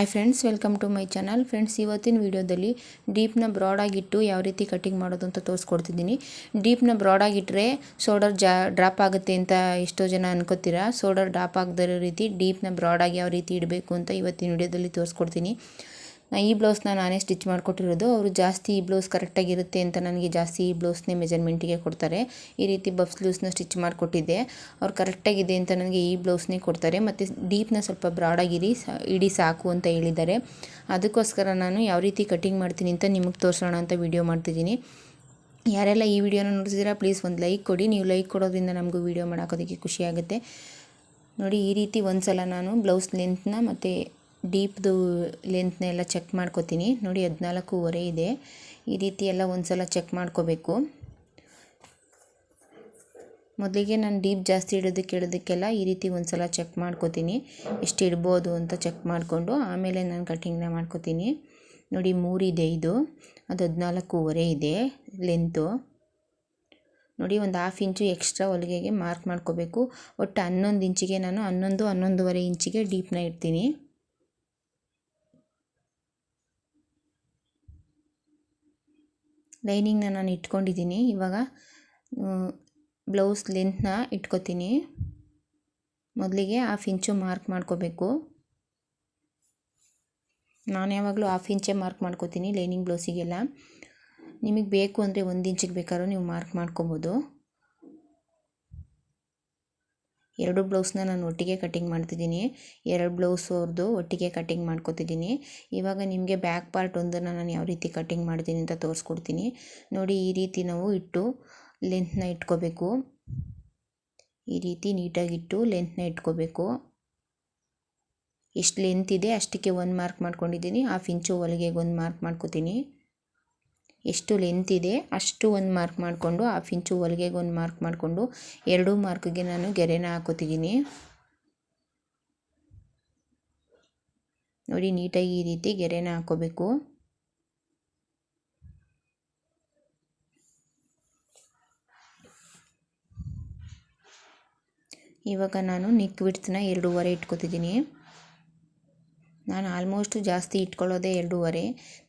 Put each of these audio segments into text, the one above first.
Hi friends welcome to my channel friends ಇವತ್ತಿನ ವಿಡಿಯೋದಲ್ಲಿ ಡೀಪ್ನ ಬ್ರಾಡಾಗಿಟ್ಟು ಯಾವ ರೀತಿ ಕಟಿಂಗ್ ಮಾಡೋದು ಅಂತ ತೋರಿಸ್ಕೊಡ್ತಿದ್ದೀನಿ. ಡೀಪ್ನ ಬ್ರಾಡಾಗಿಟ್ಟರೆ ಶೋಲ್ಡರ್ ಜಾ ಡ್ರಾಪ್ ಆಗುತ್ತೆ ಅಂತ ಎಷ್ಟೋ ಜನ ಅನ್ಕೋತೀರಾ? ಶೋಲ್ಡರ್ ಡ್ರಾಪ್ ಆಗದಿರೋ ರೀತಿ ಡೀಪ್ನ ಬ್ರಾಡಾಗಿ ಯಾವ ರೀತಿ ಇಡಬೇಕು ಅಂತ ಇವತ್ತಿನ ವಿಡಿಯೋದಲ್ಲಿ ತೋರಿಸ್ಕೊಡ್ತೀನಿ. ಈ ಬ್ಲೌಸ್ನ ನಾನೇ ಸ್ಟಿಚ್ ಮಾಡಿಕೊಟ್ಟಿರೋದು. ಅವರು ಜಾಸ್ತಿ ಈ ಬ್ಲೌಸ್ ಕರೆಕ್ಟಾಗಿರುತ್ತೆ ಅಂತ ನನಗೆ ಜಾಸ್ತಿ ಈ ಬ್ಲೌಸ್ನೇ ಮೆಜರ್ಮೆಂಟಿಗೆ ಕೊಡ್ತಾರೆ. ಈ ರೀತಿ ಬಫ್ ಸ್ಲೀವ್ಸ್ನ ಸ್ಟಿಚ್ ಮಾಡಿಕೊಟ್ಟಿದ್ದೆ. ಅವ್ರು ಕರೆಕ್ಟಾಗಿದೆ ಅಂತ ನನಗೆ ಈ ಬ್ಲೌಸ್ನೇ ಕೊಡ್ತಾರೆ. ಮತ್ತು ಡೀಪ್ನ ಸ್ವಲ್ಪ ಬ್ರಾಡಾಗಿರಿ ಇಡಿ ಸಾಕು ಅಂತ ಹೇಳಿದ್ದಾರೆ. ಅದಕ್ಕೋಸ್ಕರ ನಾನು ಯಾವ ರೀತಿ ಕಟಿಂಗ್ ಮಾಡ್ತೀನಿ ಅಂತ ನಿಮಗೆ ತೋರಿಸೋಣ ಅಂತ ವಿಡಿಯೋ ಮಾಡ್ತಿದ್ದೀನಿ. ಯಾರೆಲ್ಲ ಈ ವಿಡಿಯೋನ ನೋಡ್ತಿದ್ದೀರಾ, ಪ್ಲೀಸ್ ಒಂದು ಲೈಕ್ ಕೊಡಿ. ನೀವು ಲೈಕ್ ಕೊಡೋದ್ರಿಂದ ನಮಗೂ ವಿಡಿಯೋ ಮಾಡೋಕೋದಕ್ಕೆ ಖುಷಿಯಾಗುತ್ತೆ ನೋಡಿ, ಈ ರೀತಿ ಒಂದು ಸಲ ನಾನು ಬ್ಲೌಸ್ ಲೆಂತ್ನ ಮತ್ತು ಡೀಪ್ದು ಲೆಂತ್ನೆಲ್ಲ ಚೆಕ್ ಮಾಡ್ಕೋತೀನಿ. ನೋಡಿ ಹದಿನಾಲ್ಕೂವರೆ ಇದೆ. ಈ ರೀತಿ ಎಲ್ಲ ಒಂದು ಸಲ ಚೆಕ್ ಮಾಡ್ಕೋಬೇಕು. ಮೊದಲಿಗೆ ನಾನು ಡೀಪ್ ಜಾಸ್ತಿ ಇಡೋದಕ್ಕೆ ಇಡೋದಕ್ಕೆಲ್ಲ ಈ ರೀತಿ ಒಂದು ಸಲ ಚೆಕ್ ಮಾಡ್ಕೋತೀನಿ. ಎಷ್ಟು ಇಡ್ಬೋದು ಅಂತ ಚೆಕ್ ಮಾಡಿಕೊಂಡು ಆಮೇಲೆ ನಾನು ಕಟಿಂಗ್ನ ಮಾಡ್ಕೋತೀನಿ. ನೋಡಿ ಮೂರಿದೆ ಇದು. ಅದು ಹದಿನಾಲ್ಕೂವರೆ ಇದೆ ಲೆಂತು. ನೋಡಿ ಒಂದು ಹಾಫ್ ಇಂಚು ಎಕ್ಸ್ಟ್ರಾ ಹೊಲಿಗೆಗೆ ಮಾರ್ಕ್ ಮಾಡ್ಕೋಬೇಕು. ಒಟ್ಟು ಹನ್ನೊಂದು ಇಂಚಿಗೆ ನಾನು ಹನ್ನೊಂದು ಹನ್ನೊಂದುವರೆ ಇಂಚಿಗೆ ಡೀಪ್ನ ಇಡ್ತೀನಿ. ಲೈನಿಂಗ್ನ ನಾನು ಇಟ್ಕೊಂಡಿದ್ದೀನಿ. ಇವಾಗ ಬ್ಲೌಸ್ ಲೆಂತ್ನ ಇಟ್ಕೋತೀನಿ. ಮೊದಲಿಗೆ ಹಾಫ್ ಇಂಚು ಮಾರ್ಕ್ ಮಾಡ್ಕೋಬೇಕು. ನಾನು ಯಾವಾಗಲೂ ಹಾಫ್ ಇಂಚೇ ಮಾರ್ಕ್ ಮಾಡ್ಕೋತೀನಿ ಲೈನಿಂಗ್ ಬ್ಲೌಸಿಗೆಲ್ಲ. ನಿಮಗೆ ಬೇಕು ಅಂದರೆ ಒಂದು ಇಂಚಿಗೆ ಬೇಕಾದ್ರೂ ನೀವು ಮಾರ್ಕ್ ಮಾಡ್ಕೊಬೋದು. ಎರಡು ಬ್ಲೌಸ್ನ ನಾನು ಒಟ್ಟಿಗೆ ಕಟ್ಟಿಂಗ್ ಮಾಡ್ತಿದ್ದೀನಿ. ಎರಡು ಬ್ಲೌಸ್ ಅವ್ರದ್ದು ಒಟ್ಟಿಗೆ ಕಟ್ಟಿಂಗ್ ಮಾಡ್ಕೊತಿದ್ದೀನಿ. ಇವಾಗ ನಿಮಗೆ ಬ್ಯಾಕ್ ಪಾರ್ಟ್ ಒಂದನ್ನು ನಾನು ಯಾವ ರೀತಿ ಕಟ್ಟಿಂಗ್ ಮಾಡ್ತೀನಿ ಅಂತ ತೋರಿಸ್ಕೊಡ್ತೀನಿ. ನೋಡಿ, ಈ ರೀತಿ ನಾವು ಇಟ್ಟು ಲೆಂತ್ನ ಇಟ್ಕೋಬೇಕು. ಈ ರೀತಿ ನೀಟಾಗಿಟ್ಟು ಲೆಂತ್ನ ಇಟ್ಕೋಬೇಕು. ಎಷ್ಟು ಲೆಂತ್ ಇದೆ ಅಷ್ಟಕ್ಕೆ ಒಂದು ಮಾರ್ಕ್ ಮಾಡ್ಕೊಂಡಿದ್ದೀನಿ. ಹಾಫ್ ಇಂಚು ಹೊಲಿಗೆಗೆ ಒಂದು ಮಾರ್ಕ್ ಮಾಡ್ಕೋತೀನಿ. ಎಷ್ಟು ಲೆಂತ್ ಇದೆ, ಅಷ್ಟು ಒಂದು ಮಾರ್ಕ್ ಮಾಡಿಕೊಂಡು ಹಾಫ್ ಇಂಚು ಹೊಲಿಗೆಗೆ ಒಂದು ಮಾರ್ಕ್ ಮಾಡಿಕೊಂಡು, ಎರಡೂ ಮಾರ್ಕ್ಗೆ ನಾನು ಗೆರೆನ ಹಾಕೋತಿದ್ದೀನಿ. ನೋಡಿ, ನೀಟಾಗಿ ಈ ರೀತಿ ಗೆರೆನ ಹಾಕೋಬೇಕು. ಇವಾಗ ನಾನು ನಿಕ್ ವಿಡ್ತ್ನ ಎರಡೂವರೆ ಇಟ್ಕೋತಿದ್ದೀನಿ. ನಾನು ಆಲ್ಮೋಸ್ಟ್ ಜಾಸ್ತಿ ಇಟ್ಕೊಳ್ಳೋದೇ ಎರಡೂವರೆ.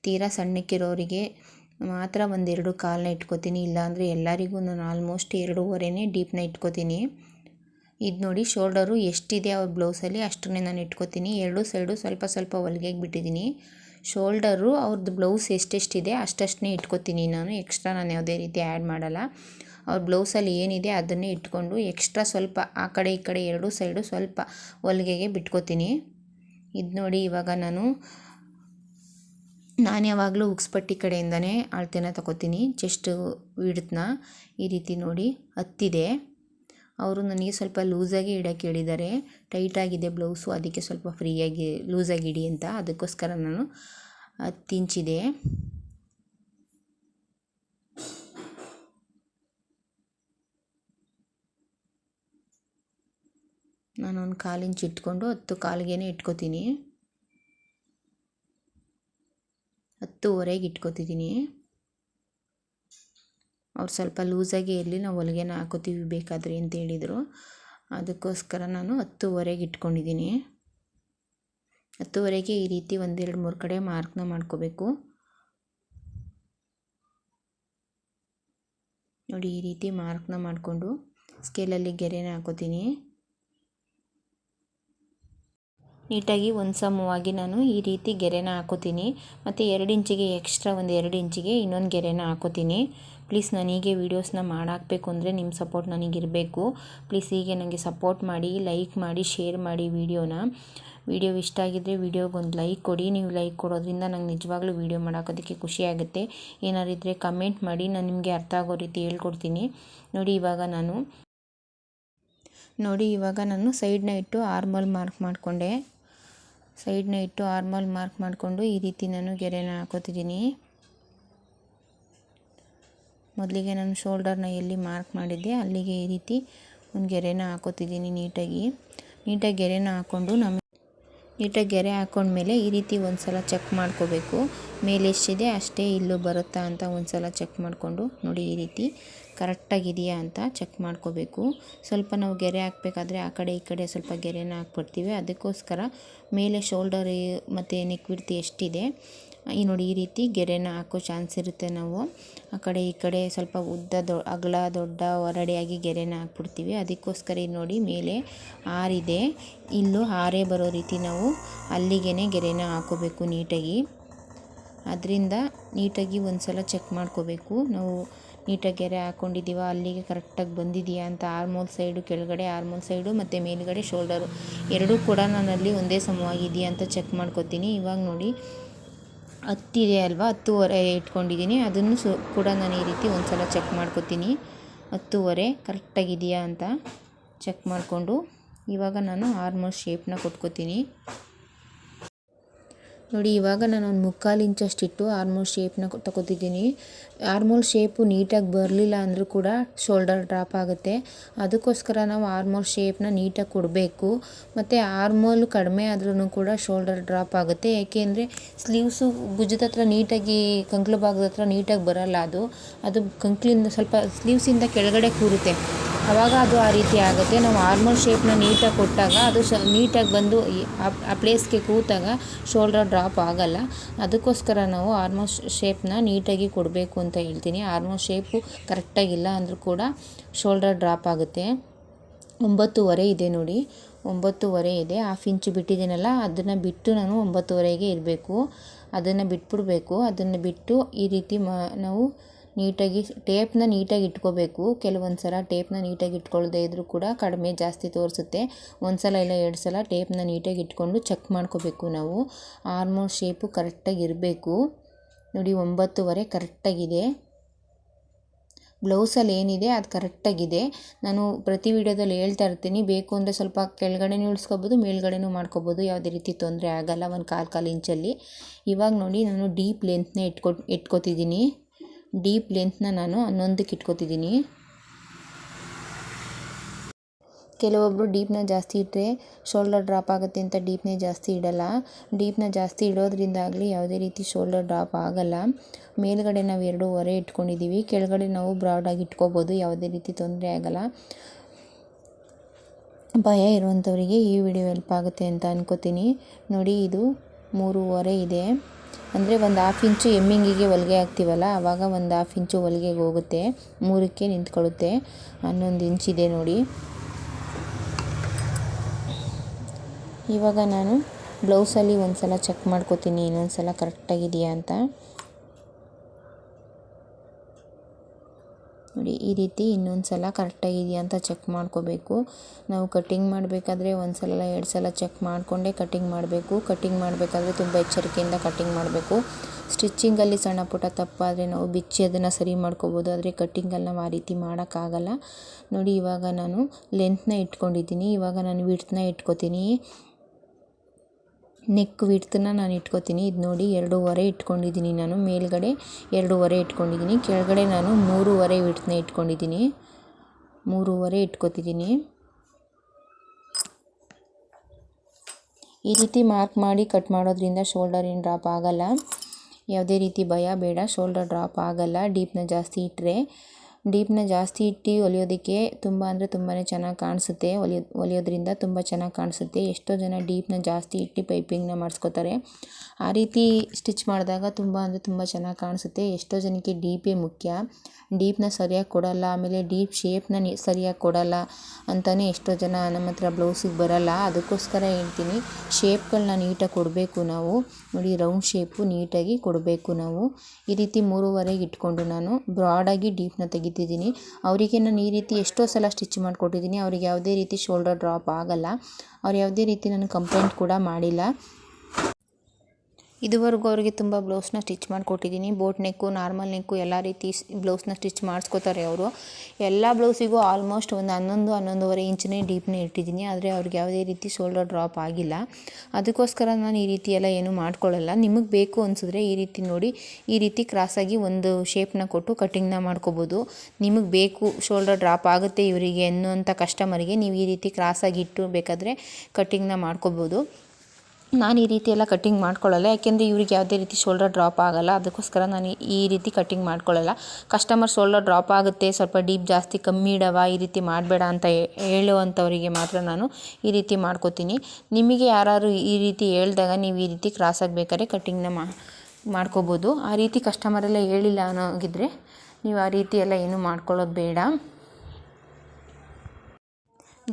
ತೀರಾ ಸಣ್ಣಕ್ಕಿರೋರಿಗೆ ಮಾತ್ರ ಒಂದೆರಡು ಕಾಲನ್ನ ಇಟ್ಕೋತೀನಿ, ಇಲ್ಲಾಂದರೆ ಎಲ್ಲರಿಗೂ ನಾನು ಆಲ್ಮೋಸ್ಟ್ ಎರಡೂವರೆನೇ ಡೀಪ್ನ ಇಟ್ಕೋತೀನಿ. ಇದು ನೋಡಿ ಶೋಲ್ಡರು ಎಷ್ಟಿದೆ ಅವ್ರ ಬ್ಲೌಸಲ್ಲಿ ಅಷ್ಟನ್ನೇ ನಾನು ಇಟ್ಕೋತೀನಿ. ಎರಡು ಸೈಡು ಸ್ವಲ್ಪ ಸ್ವಲ್ಪ ಹೊಲಿಗೆಗೆ ಬಿಟ್ಟಿದ್ದೀನಿ. ಶೋಲ್ಡರು ಅವ್ರದ್ದು ಬ್ಲೌಸ್ ಎಷ್ಟೆಷ್ಟಿದೆ ಅಷ್ಟಷ್ಟನ್ನೇ ಇಟ್ಕೋತೀನಿ ನಾನು. ಎಕ್ಸ್ಟ್ರಾ ನಾನು ಯಾವುದೇ ರೀತಿ ಆ್ಯಡ್ ಮಾಡಲ್ಲ. ಅವ್ರ ಬ್ಲೌಸಲ್ಲಿ ಏನಿದೆ ಅದನ್ನೇ ಇಟ್ಕೊಂಡು ಎಕ್ಸ್ಟ್ರಾ ಸ್ವಲ್ಪ ಆ ಕಡೆ ಈ ಕಡೆ ಎರಡೂ ಸೈಡು ಸ್ವಲ್ಪ ಹೊಲಿಗೆಗೆ ಬಿಟ್ಕೋತೀನಿ. ಇದು ನೋಡಿ ಇವಾಗ ನಾನು ನಾನು ಯಾವಾಗಲೂ ಉಕ್ಸ್ಪಟ್ಟಿ ಕಡೆಯಿಂದನೇ ಅಳತೆನ ತಗೋತೀನಿ. ಚೆಸ್ಟ್ ವಿಡ್ತನ್ನ ಈ ರೀತಿ ನೋಡಿ ಹತ್ತಿದೆ. ಅವರು ನನಗೆ ಸ್ವಲ್ಪ ಲೂಸಾಗಿ ಇಡೋಕ್ಕೆ ಹೇಳಿದ್ದಾರೆ. ಟೈಟಾಗಿದೆ ಬ್ಲೌಸು ಅದಕ್ಕೆ ಸ್ವಲ್ಪ ಫ್ರೀಯಾಗಿ ಲೂಸಾಗಿ ಇಡಿ ಅಂತ. ಅದಕ್ಕೋಸ್ಕರ ನಾನು ಹತ್ತಿಂಚಿದೆ ನಾನು ಒಂದು ಕಾಲು ಇಂಚ್ ಇಟ್ಕೊಂಡು ಹತ್ತು ಕಾಲಿಗೆ ಇಟ್ಕೋತೀನಿ. ಹತ್ತುವರೆಗೆ ಇಟ್ಕೋತಿದ್ದೀನಿ ಅವ್ರು ಸ್ವಲ್ಪ ಲೂಸಾಗಿ ಇರಲಿ, ನಾವು ಹೊಲಿಗೆನ ಹಾಕೋತೀವಿ ಬೇಕಾದರೆ ಅಂತ ಹೇಳಿದರು. ಅದಕ್ಕೋಸ್ಕರ ನಾನು ಹತ್ತುವರೆಗೆ ಇಟ್ಕೊಂಡಿದ್ದೀನಿ ಹತ್ತುವರೆಗೆ ಈ ರೀತಿ ಒಂದೆರಡು ಮೂರು ಕಡೆ ಮಾರ್ಕ್ನ ಮಾಡ್ಕೋಬೇಕು. ನೋಡಿ ಈ ರೀತಿ ಮಾರ್ಕ್ನ ಮಾಡಿಕೊಂಡು ಸ್ಕೇಲಲ್ಲಿ ಗೆರೆನ ಹಾಕೋತೀನಿ. ನೀಟಾಗಿ ಒಂದು ಸಮವಾಗಿ ನಾನು ಈ ರೀತಿ ಗೆರೆನ ಹಾಕೋತೀನಿ. ಮತ್ತು ಎರಡು ಇಂಚಿಗೆ ಎಕ್ಸ್ಟ್ರಾ ಒಂದು ಎರಡು ಇಂಚಿಗೆ ಇನ್ನೊಂದು ಗೆರೆನ ಹಾಕೋತೀನಿ. ಪ್ಲೀಸ್ ನನಗೆ ವೀಡಿಯೋಸ್ನ ಮಾಡಾಕಬೇಕು ಅಂದರೆ ನಿಮ್ಮ ಸಪೋರ್ಟ್ ನನಗಿರಬೇಕು. ಪ್ಲೀಸ್ ಹೀಗೆ ನನಗೆ ಸಪೋರ್ಟ್ ಮಾಡಿ, ಲೈಕ್ ಮಾಡಿ, ಶೇರ್ ಮಾಡಿ ವೀಡಿಯೋನ. ವಿಡಿಯೋ ಇಷ್ಟ ಆಗಿದ್ದರೆ ವಿಡಿಯೋಗೆ ಒಂದು ಲೈಕ್ ಕೊಡಿ. ನೀವು ಲೈಕ್ ಕೊಡೋದ್ರಿಂದ ನಂಗೆ ನಿಜವಾಗ್ಲೂ ವೀಡಿಯೋ ಮಾಡೋಕೋದಕ್ಕೆ ಖುಷಿಯಾಗುತ್ತೆ ಏನಾದ್ರು ಇದ್ದರೆ ಕಮೆಂಟ್ ಮಾಡಿ, ನಾನು ನಿಮಗೆ ಅರ್ಥ ಆಗೋ ರೀತಿ ಹೇಳ್ಕೊಡ್ತೀನಿ. ನೋಡಿ ಇವಾಗ ನಾನು, ನೋಡಿ ಇವಾಗ ನಾನು ಸೈಡ್ನ ಇಟ್ಟು ಆರ್ಮಲ್ ಮಾರ್ಕ್ ಮಾಡಿಕೊಂಡೆ. ಸೈಡ್ನ ಇಟ್ಟು ಆರ್ಮಲ್ ಮಾರ್ಕ್ ಮಾಡಿಕೊಂಡು ಈ ರೀತಿ ನಾನು ಗೆರೆನ ಹಾಕೋತಿದ್ದೀನಿ. ಮೊದಲಿಗೆ ನಾನು ಶೋಲ್ಡರ್ನ ಎಲ್ಲಿ ಮಾರ್ಕ್ ಮಾಡಿದ್ದೆ, ಅಲ್ಲಿಗೆ ಈ ರೀತಿ ಒಂದು ಗೆರೆನ ಹಾಕೋತಿದ್ದೀನಿ ನೀಟಾಗಿ. ನೀಟಾಗಿ ಗೆರೆನ ಹಾಕ್ಕೊಂಡು ನಮ್ಮ ನೀಟಾಗಿ ಗೆರೆ ಹಾಕ್ಕೊಂಡ್ಮೇಲೆ ಈ ರೀತಿ ಒಂದು ಸಲ ಚೆಕ್ ಮಾಡ್ಕೋಬೇಕು. ಮೇಲೆ ಎಷ್ಟಿದೆ, ಅಷ್ಟೇ ಇಲ್ಲೂ ಬರುತ್ತಾ ಅಂತ ಒಂದು ಸಲ ಚೆಕ್ ಮಾಡಿಕೊಂಡು ನೋಡಿ ಈ ರೀತಿ. ಕರೆಕ್ಟಾಗಿದೆಯಾ ಅಂತ ಚೆಕ್ ಮಾಡ್ಕೋಬೇಕು. ಸ್ವಲ್ಪ ನಾವು ಗೆರೆ ಹಾಕಬೇಕಾದ್ರೆ ಆ ಕಡೆ ಈ ಕಡೆ ಸ್ವಲ್ಪ ಗೆರೆನ ಹಾಕ್ಬಿಡ್ತೀವಿ. ಅದಕ್ಕೋಸ್ಕರ ಮೇಲೆ ಶೋಲ್ಡರ್ ಮತ್ತು ನೆಕ್ ಎಷ್ಟಿದೆ, ಈ ನೋಡಿ ಈ ರೀತಿ ಗೆರೆನ ಹಾಕೋ ಚಾನ್ಸ್ ಇರುತ್ತೆ ನಾವು. ಆ ಕಡೆ ಈ ಕಡೆ ಸ್ವಲ್ಪ ಉದ್ದ ದೊ, ಅಗಲ ದೊಡ್ಡ ಹೊರಡಿಯಾಗಿ ಗೆರೆನ ಹಾಕ್ಬಿಡ್ತೀವಿ. ಅದಕ್ಕೋಸ್ಕರ ಇದು ನೋಡಿ ಮೇಲೆ ಆರಿದೆ ಇಲ್ಲೂ ಹಾರೇ ಬರೋ ರೀತಿ ನಾವು ಅಲ್ಲಿಗೇ ಗೆರೆನ ಹಾಕೋಬೇಕು ನೀಟಾಗಿ. ಅದರಿಂದ ನೀಟಾಗಿ ಒಂದು ಸಲ ಚೆಕ್ ಮಾಡ್ಕೋಬೇಕು. ನಾವು ನೀಟಾಗಿ ಗೆರೆ ಹಾಕ್ಕೊಂಡಿದ್ದೀವ ಅಲ್ಲಿಗೆ ಕರೆಕ್ಟಾಗಿ ಬಂದಿದೆಯಾ ಅಂತ ಆರ್ಮೋಲ್ ಸೈಡು, ಕೆಳಗಡೆ ಆರ್ಮೋಲ್ ಸೈಡು ಮತ್ತು ಮೇಲುಗಡೆ ಶೋಲ್ಡರು. ಎರಡೂ ಕೂಡ ನಾನಲ್ಲಿ ಒಂದೇ ಸಮವಾಗಿದೆಯಾ ಅಂತ ಚೆಕ್ ಮಾಡ್ಕೋತೀನಿ. ಇವಾಗ ನೋಡಿ. ಹತ್ತಿದೆ ಅಲ್ವಾ? ಹತ್ತುವರೆ ಇಟ್ಕೊಂಡಿದ್ದೀನಿ. ಅದನ್ನು ಸು, ಕೂಡ ನಾನು ಈ ರೀತಿ ಒಂದು ಸಲ ಚೆಕ್ ಮಾಡ್ಕೋತೀನಿ. ಹತ್ತುವರೆ ಕರೆಕ್ಟಾಗಿದೆಯಾ ಅಂತ ಚೆಕ್ ಮಾಡಿಕೊಂಡು. ಇವಾಗ ನಾನು ಆರ್ಮೋಲ್ ಶೇಪ್ನ ಕೊಟ್ಕೋತೀನಿ. ನೋಡಿ, ಇವಾಗ ನಾನು ಒಂದು ಮುಕ್ಕಾಲು ಇಂಚಷ್ಟಿಟ್ಟು ಆರ್ಮೋಲ್ ಶೇಪ್ನ ತಗೋತಿದ್ದೀನಿ. ಆರ್ಮೋಲ್ ಶೇಪು ನೀಟಾಗಿ ಬರಲಿಲ್ಲ ಅಂದರೂ ಕೂಡ ಶೋಲ್ಡರ್ ಡ್ರಾಪ್ ಆಗುತ್ತೆ. ಅದಕ್ಕೋಸ್ಕರ ನಾವು ಆರ್ಮೋಲ್ ಶೇಪ್ನ ನೀಟಾಗಿ ಕೊಡಬೇಕು. ಮತ್ತು ಆರ್ಮೋಲ್ ಕಡಿಮೆ ಆದ್ರೂ ಕೂಡ ಶೋಲ್ಡರ್ ಡ್ರಾಪ್ ಆಗುತ್ತೆ. ಏಕೆಂದರೆ ಸ್ಲೀವ್ಸು ಭುಜದ ಹತ್ರ ನೀಟಾಗಿ, ಕಂಕ್ಲು ಭಾಗದ ಹತ್ರ ನೀಟಾಗಿ ಬರಲ್ಲ ಅದು. ಅದು ಕಂಕ್ಲಿಂದ ಸ್ವಲ್ಪ ಸ್ಲೀವ್ಸಿಂದ ಕೆಳಗಡೆ ಕೂರುತ್ತೆ. ಆವಾಗ ಅದು ಆ ರೀತಿ ಆಗುತ್ತೆ. ನಾವು ಆರ್ಮೋಲ್ ಶೇಪ್ನ ನೀಟಾಗಿ ಕೊಟ್ಟಾಗ ಅದು ಶ ನೀಟಾಗಿ ಬಂದು ಆ ಪ್ಲೇಸ್ಗೆ ಕೂತಾಗ ಶೋಲ್ಡರ್ ಡ್ರಾಪ್ ಆಗಲ್ಲ. ಅದಕ್ಕೋಸ್ಕರ ನಾವು ಆರ್ಮಲ್ ಶೇಪ್ನ ನೀಟಾಗಿ ಕೊಡಬೇಕು ಅಂತ ಹೇಳ್ತೀನಿ. ಆರ್ಮೋಲ್ ಶೇಪು ಕರೆಕ್ಟಾಗಿಲ್ಲ ಅಂದರೂ ಕೂಡ ಶೋಲ್ಡರ್ ಡ್ರಾಪ್ ಆಗುತ್ತೆ. ಒಂಬತ್ತುವರೆ ಇದೆ ನೋಡಿ. ಒಂಬತ್ತುವರೆ ಇದೆ. ಹಾಫ್ ಇಂಚು ಬಿಟ್ಟಿದ್ದೀನಲ್ಲ, ಅದನ್ನು ಬಿಟ್ಟು ನಾನು ಒಂಬತ್ತುವರೆಗೆ ಇರಬೇಕು. ಅದನ್ನು ಬಿಟ್ಬಿಡಬೇಕು. ಅದನ್ನು ಬಿಟ್ಟು ಈ ರೀತಿ ಮ, ನಾವು ನೀಟಾಗಿ ಟೇಪ್ನ ನೀಟಾಗಿ ಇಟ್ಕೋಬೇಕು. ಕೆಲವೊಂದು ಸಲ ಟೇಪ್ನ ನೀಟಾಗಿ ಇಟ್ಕೊಳ್ಳದೇ ಇದ್ದರೂ ಕೂಡ ಕಡಿಮೆ ಜಾಸ್ತಿ ತೋರಿಸುತ್ತೆ. ಒಂದು ಸಲ ಇಲ್ಲ ಎರಡು ಸಲ ಟೇಪ್ನ ನೀಟಾಗಿ ಇಟ್ಕೊಂಡು ಚೆಕ್ ಮಾಡ್ಕೋಬೇಕು ನಾವು. ಆರ್ಮೋಲ್ ಶೇಪು ಕರೆಕ್ಟಾಗಿ ಇರಬೇಕು. ನೋಡಿ, ಒಂಬತ್ತುವರೆ ಕರೆಕ್ಟಾಗಿದೆ. ಬ್ಲೌಸಲ್ಲಿ ಏನಿದೆ ಅದು ಕರೆಕ್ಟಾಗಿದೆ. ನಾನು ಪ್ರತಿ ವಿಡಿಯೋದಲ್ಲಿ ಹೇಳ್ತಾ ಇರ್ತೀನಿ, ಬೇಕು ಅಂದರೆ ಸ್ವಲ್ಪ ಕೆಳಗಡೆನೂ ಇಳಿಸ್ಕೊಬೋದು, ಮೇಲ್ಗಡೆನೂ ಮಾಡ್ಕೋಬೋದು. ಯಾವುದೇ ರೀತಿ ತೊಂದರೆ ಆಗಲ್ಲ, ಒಂದು ಕಾಲು ಕಾಲು ಇಂಚಲ್ಲಿ. ಇವಾಗ ನೋಡಿ, ನಾನು ಡೀಪ್ ಲೆಂತ್ನೇ ಇಟ್ಕೊ ಇಟ್ಕೊತಿದ್ದೀನಿ. ಡೀಪ್ ಲೆಂತ್ನ ನಾನು ಹನ್ನೊಂದಕ್ಕೆ ಇಟ್ಕೋತಿದ್ದೀನಿ. ಕೆಲವೊಬ್ಬರು ಡೀಪ್ನ ಜಾಸ್ತಿ ಇಟ್ಟರೆ ಶೋಲ್ಡರ್ ಡ್ರಾಪ್ ಆಗುತ್ತೆ ಅಂತ ಡೀಪ್ನೇ ಜಾಸ್ತಿ ಇಡಲ್ಲ. ಡೀಪ್ನ ಜಾಸ್ತಿ ಇಡೋದ್ರಿಂದಾಗಲಿ ಯಾವುದೇ ರೀತಿ ಶೋಲ್ಡರ್ ಡ್ರಾಪ್ ಆಗಲ್ಲ. ಮೇಲ್ಗಡೆ ನಾವು ಎರಡೂವರೆ ಇಟ್ಕೊಂಡಿದ್ದೀವಿ. ಕೆಳಗಡೆ ನಾವು ಬ್ರಾಡಾಗಿ ಇಟ್ಕೋಬೋದು. ಯಾವುದೇ ರೀತಿ ತೊಂದರೆ ಆಗಲ್ಲ. ಭಯ ಇರುವಂಥವರಿಗೆ ಈ ವಿಡಿಯೋ ಹೆಲ್ಪ್ ಆಗುತ್ತೆ ಅಂತ ಅನ್ಕೋತೀನಿ. ನೋಡಿ, ಇದು ಮೂರುವರೆ ಇದೆ. ಅಂದರೆ ಒಂದು ಹಾಫ್ ಇಂಚು ಎಮ್ಮಿಂಗಿಗೆ ಹೊಲಿಗೆ ಹಾಕ್ತೀವಲ್ಲ ಆವಾಗ ಒಂದು ಹಾಫ್ ಇಂಚು ಹೊಲಿಗೆಗೆ ಹೋಗುತ್ತೆ, ಮೂರಕ್ಕೆ ನಿಂತ್ಕೊಳ್ಳುತ್ತೆ. ಹನ್ನೊಂದು ಇಂಚಿದೆ ನೋಡಿ. ಇವಾಗ ನಾನು ಬ್ಲೌಸಲ್ಲಿ ಒಂದು ಸಲ ಚೆಕ್ ಮಾಡ್ಕೋತೀನಿ ಇನ್ನೊಂದು ಸಲ ಕರೆಕ್ಟಾಗಿದೆಯಾ ಅಂತ. ನೋಡಿ, ಈ ರೀತಿ ಇನ್ನೊಂದು ಸಲ ಕರೆಕ್ಟಾಗಿದೆಯಾ ಅಂತ ಚೆಕ್ ಮಾಡ್ಕೋಬೇಕು. ನಾವು ಕಟ್ಟಿಂಗ್ ಮಾಡಬೇಕಾದ್ರೆ ಒಂದು ಸಲ ಎರಡು ಸಲ ಚೆಕ್ ಮಾಡಿಕೊಂಡೇ ಕಟ್ಟಿಂಗ್ ಮಾಡಬೇಕು. ಕಟ್ಟಿಂಗ್ ಮಾಡಬೇಕಾದ್ರೆ ತುಂಬ ಎಚ್ಚರಿಕೆಯಿಂದ ಕಟ್ಟಿಂಗ್ ಮಾಡಬೇಕು. ಸ್ಟಿಚ್ಚಿಂಗಲ್ಲಿ ಸಣ್ಣ ಪುಟ್ಟ ತಪ್ಪಾದರೆ ನಾವು ಬಿಚ್ಚಿ ಅದನ್ನು ಸರಿ ಮಾಡ್ಕೋಬೋದು. ಆದರೆ ಕಟ್ಟಿಂಗಲ್ಲಿ ನಾವು ಆ ರೀತಿ ಮಾಡೋಕ್ಕಾಗಲ್ಲ. ನೋಡಿ, ಇವಾಗ ನಾನು ಲೆಂತ್ನ ಇಟ್ಕೊಂಡಿದ್ದೀನಿ. ಇವಾಗ ನಾನು ವಿಡ್ತ್ನ ಇಟ್ಕೋತೀನಿ. ನೆಕ್ ವಿಡ್ತನ್ನ ನಾನು ಇಟ್ಕೋತೀನಿ. ಇದು ನೋಡಿ ಎರಡೂವರೆ ಇಟ್ಕೊಂಡಿದ್ದೀನಿ ನಾನು. ಮೇಲ್ಗಡೆ ಎರಡೂವರೆ ಇಟ್ಕೊಂಡಿದ್ದೀನಿ. ಕೆಳಗಡೆ ನಾನು ಮೂರುವರೆ ವಿಡ್ತನ್ನ ಇಟ್ಕೊಂಡಿದ್ದೀನಿ. ಮೂರುವರೆ ಇಟ್ಕೋತಿದ್ದೀನಿ. ಈ ರೀತಿ ಮಾರ್ಕ್ ಮಾಡಿ ಕಟ್ ಮಾಡೋದ್ರಿಂದ ಶೋಲ್ಡರ್ ಏನು ಡ್ರಾಪ್ ಆಗಲ್ಲ. ಯಾವುದೇ ರೀತಿ ಭಯ ಬೇಡ. ಶೋಲ್ಡರ್ ಡ್ರಾಪ್ ಆಗಲ್ಲ. ಡೀಪ್ನ ಜಾಸ್ತಿ ಇಟ್ಟರೆ ಡೀಪ್ನ ಜಾಸ್ತಿ ಇಟ್ಟು ಹೊಲಿಯೋದಕ್ಕೆ ತುಂಬ ಅಂದರೆ ತುಂಬಾ ಚೆನ್ನಾಗಿ ಕಾಣಿಸುತ್ತೆ. ಹೊಲಿಯೋ ಹೊಲಿಯೋದ್ರಿಂದ ತುಂಬ ಚೆನ್ನಾಗಿ ಕಾಣಿಸುತ್ತೆ. ಎಷ್ಟೋ ಜನ ಡೀಪ್ನ ಜಾಸ್ತಿ ಇಟ್ಟು ಪೈಪಿಂಗ್ನ ಮಾಡಿಸ್ಕೋತಾರೆ. ಆ ರೀತಿ ಸ್ಟಿಚ್ ಮಾಡಿದಾಗ ತುಂಬ ಅಂದರೆ ತುಂಬ ಚೆನ್ನಾಗಿ ಕಾಣಿಸುತ್ತೆ. ಎಷ್ಟೋ ಜನಕ್ಕೆ ಡೀಪೇ ಮುಖ್ಯ. ಡೀಪ್ನ ಸರಿಯಾಗಿ ಕೊಡಲ್ಲ, ಆಮೇಲೆ ಡೀಪ್ ಶೇಪ್ನ ಸರಿಯಾಗಿ ಕೊಡಲ್ಲ ಅಂತಲೇ ಎಷ್ಟೋ ಜನ ನಮ್ಮ ಹತ್ರ ಬ್ಲೌಸಿಗೆ ಬರಲ್ಲ. ಅದಕ್ಕೋಸ್ಕರ ಹೇಳ್ತೀನಿ ಶೇಪ್ಗಳನ್ನ ನೀಟಾಗಿ ಕೊಡಬೇಕು ನಾವು. ನೋಡಿ, ರೌಂಡ್ ಶೇಪು ನೀಟಾಗಿ ಕೊಡಬೇಕು ನಾವು. ಈ ರೀತಿ ಮೂರುವರೆಗೆ ಇಟ್ಕೊಂಡು ನಾನು ಬ್ರಾಡಾಗಿ ಡೀಪ್ನ ತೆಗಿತಿದ್ದೀನಿ ಅವರಿಗೆ ನಾನು ಈ ರೀತಿ ಎಷ್ಟೋ ಸಲ ಸ್ಟಿಚ್ ಮಾಡಿಕೊಟ್ಟಿದ್ದೀನಿ. ಅವ್ರಿಗೆ ಯಾವುದೇ ರೀತಿ ಶೋಲ್ಡರ್ ಡ್ರಾಪ್ ಆಗಲ್ಲ. ಅವ್ರು ಯಾವುದೇ ರೀತಿ ನನಗೆ ಕಂಪ್ಲೇಂಟ್ ಕೂಡ ಮಾಡಿಲ್ಲ. ಇದುವರೆಗೂ ಅವರಿಗೆ ತುಂಬ ಬ್ಲೌಸ್ನ ಸ್ಟಿಚ್ ಮಾಡಿಕೊಟ್ಟಿದ್ದೀನಿ. ಬೋಟ್ ನೆಕ್ಕು, ನಾರ್ಮಲ್ ನೆಕ್ಕು, ಎಲ್ಲ ರೀತಿ ಬ್ಲೌಸ್ನ ಸ್ಟಿಚ್ ಮಾಡಿಸ್ಕೋತಾರೆ ಅವರು. ಎಲ್ಲ ಬ್ಲೌಸಿಗೂ ಆಲ್ಮೋಸ್ಟ್ ಒಂದು ಹನ್ನೊಂದು, ಹನ್ನೊಂದುವರೆ ಇಂಚನೇ ಡೀಪ್ನೇ ಇಟ್ಟಿದ್ದೀನಿ. ಆದರೆ ಅವ್ರಿಗೆ ಯಾವುದೇ ರೀತಿ ಶೋಲ್ಡರ್ ಡ್ರಾಪ್ ಆಗಿಲ್ಲ. ಅದಕ್ಕೋಸ್ಕರ ನಾನು ಈ ರೀತಿ ಎಲ್ಲ ಏನೂ ಮಾಡ್ಕೊಳ್ಳಲ್ಲ. ನಿಮಗೆ ಬೇಕು ಅನಿಸಿದ್ರೆ ಈ ರೀತಿ ನೋಡಿ, ಈ ರೀತಿ ಕ್ರಾಸಾಗಿ ಒಂದು ಶೇಪ್ನ ಕೊಟ್ಟು ಕಟ್ಟಿಂಗ್ನ ಮಾಡ್ಕೋಬೋದು. ನಿಮಗೆ ಬೇಕು ಶೋಲ್ಡರ್ ಡ್ರಾಪ್ ಆಗುತ್ತೆ ಇವರಿಗೆ ಅನ್ನುವಂಥ ಕಸ್ಟಮರಿಗೆ, ನೀವು ಈ ರೀತಿ ಕ್ರಾಸಾಗಿ ಇಟ್ಟು ಬೇಕಾದರೆ ಕಟ್ಟಿಂಗ್ನ ಮಾಡ್ಕೋಬೋದು. ನಾನು ಈ ರೀತಿ ಎಲ್ಲ ಕಟ್ಟಿಂಗ್ ಮಾಡ್ಕೊಳ್ಳಲ್ಲ, ಯಾಕೆಂದರೆ ಇವ್ರಿಗೆ ಯಾವುದೇ ರೀತಿ ಶೋಲ್ಡರ್ ಡ್ರಾಪ್ ಆಗಲ್ಲ. ಅದಕ್ಕೋಸ್ಕರ ನಾನು ಈ ರೀತಿ ಕಟ್ಟಿಂಗ್ ಮಾಡ್ಕೊಳ್ಳಲ್ಲ. ಕಸ್ಟಮರ್ ಶೋಲ್ಡರ್ ಡ್ರಾಪ್ ಆಗುತ್ತೆ, ಸ್ವಲ್ಪ ಡೀಪ್ ಜಾಸ್ತಿ ಕಮ್ಮಿ ಇಡವ, ಈ ರೀತಿ ಮಾಡಬೇಡ ಅಂತ ಹೇಳುವಂಥವರಿಗೆ ಮಾತ್ರ ನಾನು ಈ ರೀತಿ ಮಾಡ್ಕೋತೀನಿ. ನಿಮಗೆ ಯಾರು ಈ ರೀತಿ ಹೇಳಿದಾಗ ನೀವು ಈ ರೀತಿ ಕ್ರಾಸ್ ಆಗಬೇಕಾದ್ರೆ ಕಟ್ಟಿಂಗ್ನ ಮಾ, ಮಾಡ್ಕೋಬೋದು. ಆ ರೀತಿ ಕಸ್ಟಮರೆಲ್ಲ ಹೇಳಿಲ್ಲ ಅನ್ನೋಗಿದ್ರೆ ನೀವು ಆ ರೀತಿ ಎಲ್ಲ ಏನು ಮಾಡ್ಕೊಳ್ಳೋದು ಬೇಡ.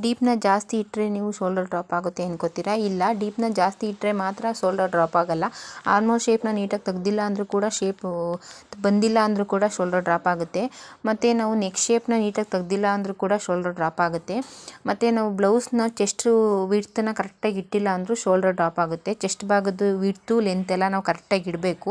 ಡೀಪ್ನ ಜಾಸ್ತಿ ಇಟ್ಟರೆ ನೀವು ಶೋಲ್ಡರ್ ಡ್ರಾಪ್ ಆಗುತ್ತೆ ಅನ್ಕೋತೀರಾ ಇಲ್ಲ, ಡೀಪ್ನ ಜಾಸ್ತಿ ಇಟ್ಟರೆ ಮಾತ್ರ ಶೋಲ್ಡರ್ ಡ್ರಾಪ್ ಆಗೋಲ್ಲ. ಆಲ್ಮೋಸ್ಟ್ ಶೇಪ್ನ ನೀಟಾಗಿ ತೆಗ್ದಿಲ್ಲ ಅಂದರೂ ಕೂಡ ಶೇಪ್ ಬಂದಿಲ್ಲ ಅಂದರೂ ಕೂಡ ಶೋಲ್ಡರ್ ಡ್ರಾಪ್ ಆಗುತ್ತೆ. ಮತ್ತು ನಾವು ನೆಕ್ ಶೇಪ್ನ ನೀಟಾಗಿ ತೆಗ್ದಿಲ್ಲ ಅಂದರೂ ಕೂಡ ಶೋಲ್ಡರ್ ಡ್ರಾಪ್ ಆಗುತ್ತೆ. ಮತ್ತು ನಾವು ಬ್ಲೌಸ್ನ ಚೆಸ್ಟು ವಿಡ್ತನ್ನ ಕರೆಕ್ಟಾಗಿ ಇಟ್ಟಿಲ್ಲ ಅಂದರೂ ಶೋಲ್ಡರ್ ಡ್ರಾಪ್ ಆಗುತ್ತೆ. ಚೆಸ್ಟ್ ಭಾಗದ್ದು ವಿಡ್ತು ಲೆಂತ್ ಎಲ್ಲ ನಾವು ಕರೆಕ್ಟಾಗಿ ಇಡಬೇಕು.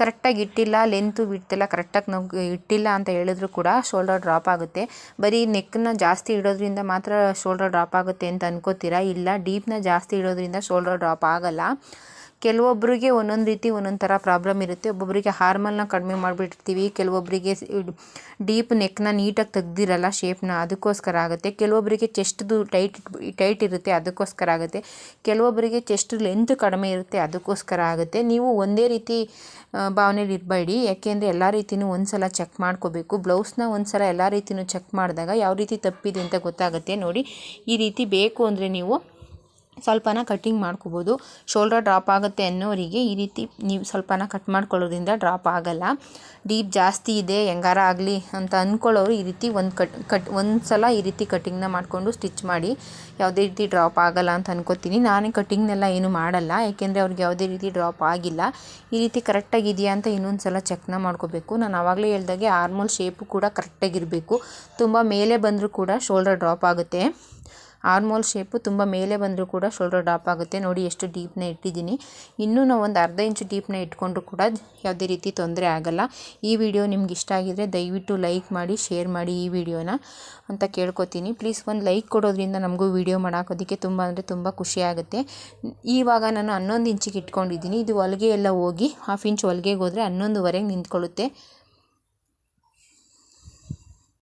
ಕರೆಕ್ಟಾಗಿ ಇಟ್ಟಿಲ್ಲ ಲೆಂತು ವಿಡ್ತೆಲ್ಲ ಕರೆಕ್ಟಾಗಿ ನಾವು ಇಟ್ಟಿಲ್ಲ ಅಂತ ಹೇಳಿದ್ರು ಕೂಡ ಶೋಲ್ಡರ್ ಡ್ರಾಪ್ ಆಗುತ್ತೆ. ಬರೀ ನೆಕ್ನ ಜಾಸ್ತಿ ಇಡೋದ್ರಿಂದ ಮಾತ್ರ ಶೋಲ್ಡರ್ ಡ್ರಾಪ್ ಆಗುತ್ತೆ ಅಂತ ಅನ್ಕೋತೀರಾ? ಇಲ್ಲ ಡೀಪ್ನ ಜಾಸ್ತಿ ಇಡೋದ್ರಿಂದ ಶೋಲ್ಡರ್ ಡ್ರಾಪ್ ಆಗಲ್ಲ. ಕೆಲವೊಬ್ಬರಿಗೆ ಒಂದೊಂದು ರೀತಿ ಒಂದೊಂದು ಥರ ಪ್ರಾಬ್ಲಮ್ ಇರುತ್ತೆ. ಒಬ್ಬೊಬ್ಬರಿಗೆ ಹಾರ್ಮಲ್ನ ಕಡಿಮೆ ಮಾಡಿಬಿಟ್ಟಿರ್ತೀವಿ. ಕೆಲವೊಬ್ಬರಿಗೆ ಡೀಪ್ ನೆಕ್ನ ನೀಟಾಗಿ ತೆಗ್ದಿರಲ್ಲ ಶೇಪ್ನ ಅದಕ್ಕೋಸ್ಕರ ಆಗುತ್ತೆ. ಕೆಲವೊಬ್ಬರಿಗೆ ಚೆಸ್ಟ್ದು ಟೈಟ್ ಟೈಟ್ ಇರುತ್ತೆ, ಅದಕ್ಕೋಸ್ಕರ ಆಗುತ್ತೆ. ಕೆಲವೊಬ್ಬರಿಗೆ ಚೆಸ್ಟ್ ಲೆಂತ್ ಕಡಿಮೆ ಇರುತ್ತೆ, ಅದಕ್ಕೋಸ್ಕರ ಆಗುತ್ತೆ. ನೀವು ಒಂದೇ ರೀತಿ ಭಾವನೆಯಲ್ಲಿ ಇರಬೇಡಿ. ಯಾಕೆಂದರೆ ಎಲ್ಲ ರೀತಿಯೂ ಒಂದು ಸಲ ಚೆಕ್ ಮಾಡ್ಕೋಬೇಕು. ಬ್ಲೌಸ್ನ ಒಂದು ಸಲ ಎಲ್ಲ ರೀತಿಯೂ ಚೆಕ್ ಮಾಡಿದಾಗ ಯಾವ ರೀತಿ ತಪ್ಪಿದೆ ಅಂತ ಗೊತ್ತಾಗುತ್ತೆ. ನೋಡಿ, ಈ ರೀತಿ ಬೇಕು ಅಂದರೆ ನೀವು ಸ್ವಲ್ಪನ ಕಟ್ಟಿಂಗ್ ಮಾಡ್ಕೋಬೋದು. ಶೋಲ್ಡರ್ ಡ್ರಾಪ್ ಆಗುತ್ತೆ ಅನ್ನೋರಿಗೆ ಈ ರೀತಿ ನೀವು ಸ್ವಲ್ಪನ ಕಟ್ ಮಾಡ್ಕೊಳ್ಳೋದ್ರಿಂದ ಡ್ರಾಪ್ ಆಗಲ್ಲ. ಡೀಪ್ ಜಾಸ್ತಿ ಇದೆ, ಹೆಂಗಾರ ಆಗಲಿ ಅಂತ ಅಂದ್ಕೊಳ್ಳೋರು ಈ ರೀತಿ ಒಂದು ಕಟ್ ಕಟ್ ಒಂದು ಸಲ ಈ ರೀತಿ ಕಟ್ಟಿಂಗ್ನ ಮಾಡಿಕೊಂಡು ಸ್ಟಿಚ್ ಮಾಡಿ ಯಾವುದೇ ರೀತಿ ಡ್ರಾಪ್ ಆಗಲ್ಲ ಅಂತ ಅನ್ಕೋತೀನಿ. ನಾನೇ ಕಟ್ಟಿಂಗ್ನೆಲ್ಲ ಏನು ಮಾಡಲ್ಲ ಯಾಕೆಂದರೆ ಅವ್ರಿಗೆ ಯಾವುದೇ ರೀತಿ ಡ್ರಾಪ್ ಆಗಿಲ್ಲ. ಈ ರೀತಿ ಕರೆಕ್ಟಾಗಿದೆಯಾ ಅಂತ ಇನ್ನೊಂದು ಸಲ ಚೆಕ್ನ ಮಾಡ್ಕೋಬೇಕು. ನಾನು ಆವಾಗಲೇ ಹೇಳ್ದಾಗೆ ಆರ್ಮೋಲ್ ಶೇಪು ಕೂಡ ಕರೆಕ್ಟಾಗಿರಬೇಕು ತುಂಬ ಮೇಲೆ ಬಂದರೂ ಕೂಡ ಶೋಲ್ಡರ್ ಡ್ರಾಪ್ ಆಗುತ್ತೆ. ಆರ್ಮೋಲ್ ಶೇಪು ತುಂಬ ಮೇಲೆ ಬಂದರೂ ಕೂಡ ಶೋಲ್ಡರ್ ಡ್ರಾಪ್ ಆಗುತ್ತೆ. ನೋಡಿ ಎಷ್ಟು ಡೀಪ್ನ ಇಟ್ಟಿದ್ದೀನಿ. ಇನ್ನೂ ನಾವು ಒಂದು ಅರ್ಧ ಇಂಚು ಡೀಪ್ನ ಇಟ್ಕೊಂಡ್ರೂ ಕೂಡ ಯಾವುದೇ ರೀತಿ ತೊಂದರೆ ಆಗಲ್ಲ. ಈ ವಿಡಿಯೋ ನಿಮ್ಗೆ ಇಷ್ಟ ಆಗಿದ್ರೆ ದಯವಿಟ್ಟು ಲೈಕ್ ಮಾಡಿ, ಶೇರ್ ಮಾಡಿ ಈ ವಿಡಿಯೋನ ಅಂತ ಕೇಳ್ಕೊತೀನಿ. ಪ್ಲೀಸ್ ಒಂದು ಲೈಕ್ ಕೊಡೋದ್ರಿಂದ ನಮಗೂ ವಿಡಿಯೋ ಮಾಡೋಕೋದಕ್ಕೆ ತುಂಬ ಅಂದರೆ ತುಂಬ ಖುಷಿ ಆಗುತ್ತೆ. ಇವಾಗ ನಾನು ಹನ್ನೊಂದು ಇಂಚಿಗೆ ಇಟ್ಕೊಂಡಿದ್ದೀನಿ. ಇದು ಹೊಲಿಗೆ ಎಲ್ಲ ಹೋಗಿ ಹಾಫ್ ಇಂಚ್ ಹೊಲಿಗೆಗೆ ಹೋದರೆ ಹನ್ನೊಂದುವರೆಗೆ ನಿಂತ್ಕೊಳ್ಳುತ್ತೆ.